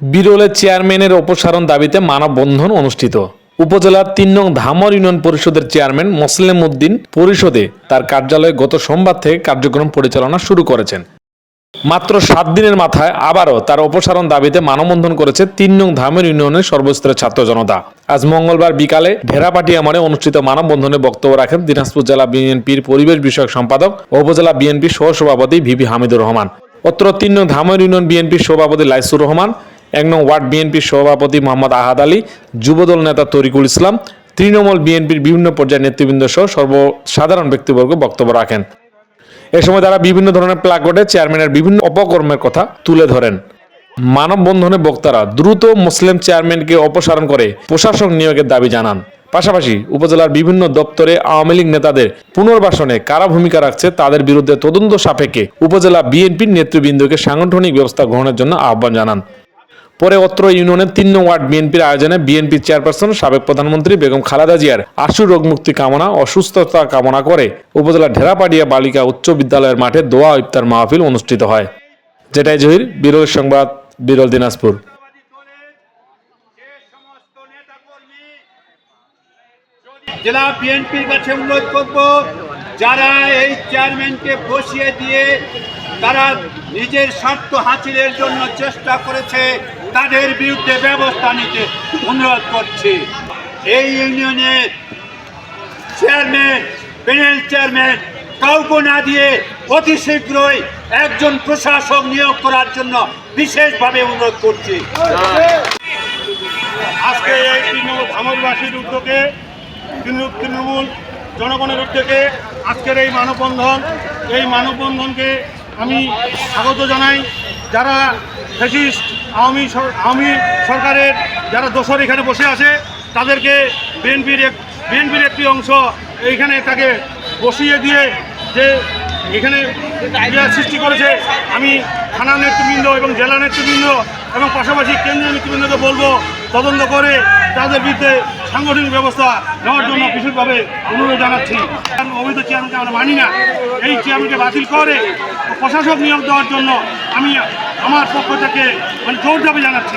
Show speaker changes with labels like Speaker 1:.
Speaker 1: বিরলের চেয়ারম্যানের অপসারণ দাবিতে মানববন্ধন অনুষ্ঠিত। উপজেলার তিন নং ধামর ইউনিয়ন পরিষদের চেয়ারম্যান মোসলেম উদ্দিন পরিষদে তার কার্যালয়ে গত সোমবার থেকে কার্যক্রম পরিচালনা শুরু করেছেন। মাত্র সাত দিনের মাথায় আবারও তার অপসারণ দাবিতে মানববন্ধন করেছে তিন নং ধামের ইউনিয়নের সর্বস্তরের ছাত্র জনতা। আজ মঙ্গলবার বিকালে ঢেরাপাটি আমরে অনুষ্ঠিত মানববন্ধনে বক্তব্য রাখেন দিনাজপুর জেলা বিএনপির পরিবেশ বিষয়ক সম্পাদক উপজেলা বিএনপির সহসভাপতি ভিভি হামিদুর রহমান। অত্র তিন নং ধামের ইউনিয়ন বিএনপির সভাপতি লাইসুর রহমান এক নং ওয়ার্ড বিএনপির সভাপতি মোহাম্মদ আহাদ আলী, যুবদল নেতা তরিকুল ইসলাম, তৃণমূল বিএনপির বিভিন্ন পর্যায়ের নেতৃবৃন্দ সহ সর্বসাধারণ ব্যক্তিবর্গ বক্তব্য রাখেন। এ সময় তারা বিভিন্ন ধরনের প্লাগটে চেয়ারম্যানের বিভিন্ন অপকর্মের কথা তুলে ধরেন। মানববন্ধনে বক্তারা দ্রুত মুসলিম চেয়ারম্যানকে অপসারণ করে প্রশাসক নিয়োগের দাবি জানান। পাশাপাশি উপজেলার বিভিন্ন দপ্তরে আওয়ামী লীগ নেতাদের পুনর্বাসনে কারা ভূমিকা রাখছে তাদের বিরুদ্ধে তদন্ত সাপেক্ষে উপজেলা বিএনপির নেতৃবৃন্দকে সাংগঠনিক ব্যবস্থা গ্রহণের জন্য আহ্বান জানান। পরে অত্র ইউনিয়নের তিন নং ওয়ার্ড বিএনপির আয়োজনে বিএনপি চেয়ারপারসন, সাবেক প্রধানমন্ত্রী বেগম খালেদা জিয়ার আশু রোগ মুক্তি কামনা অসুস্থতা কামনা করে উপজেলার ঢেরাপাড়িয়া বালিকা উচ্চ বিদ্যালয়ের মাঠে দোয়া ইফতার মাহফিল অনুষ্ঠিত হয়। যেটাই জহির বিরল সংবাদ, বিরল দিনাজপুর।
Speaker 2: জেলা বিএনপির কাছে অনুরোধ করব, যারা এই চেয়ারম্যানকে বসিয়ে দিয়ে তারা নিজের স্বার্থ হাসিলের জন্য চেষ্টা করেছে তাদের বিরুদ্ধে ব্যবস্থা নিতে অনুরোধ করছি। এই ইউনিয়নের চেয়ারম্যান, প্যানেল চেয়ারম্যান কাউকে না দিয়ে অতি শীঘ্রই একজন প্রশাসক নিয়োগ করার জন্য বিশেষভাবে অনুরোধ করছি।
Speaker 3: আজকে এই তৃণমূল ধামরবাসীর উদ্যোগে তৃণমূল জনগণের উদ্যোগে আজকের এই মানববন্ধন, এই মানববন্ধনকে আমি স্বাগত জানাই। যারা ফ্যাসিস্ট আওয়ামী আওয়ামী সরকারের যারা দোসর এখানে বসে আছে, তাদেরকে বিএনপির এক বিএনপির একটি অংশ এইখানে তাকে বসিয়ে দিয়ে যে এখানে সৃষ্টি করেছে। আমি থানা নেতৃবৃন্দ এবং জেলা নেতৃবৃন্দ এবং পাশাপাশি কেন্দ্রীয় নেতৃবৃন্দকে বলব, তদন্ত করে তাদের বিরুদ্ধে সাংগঠনিক ব্যবস্থা নেওয়ার জন্য বিশেষভাবে অনুরোধ জানাচ্ছি। অবৈধ চেয়ারম্যানকে আমরা মানি না। এই চেয়ারম্যানকে বাতিল করে প্রশাসক নিয়োগ দেওয়ার জন্য আমি আমার পক্ষ থেকে মানে জোর দাবি জানাচ্ছি।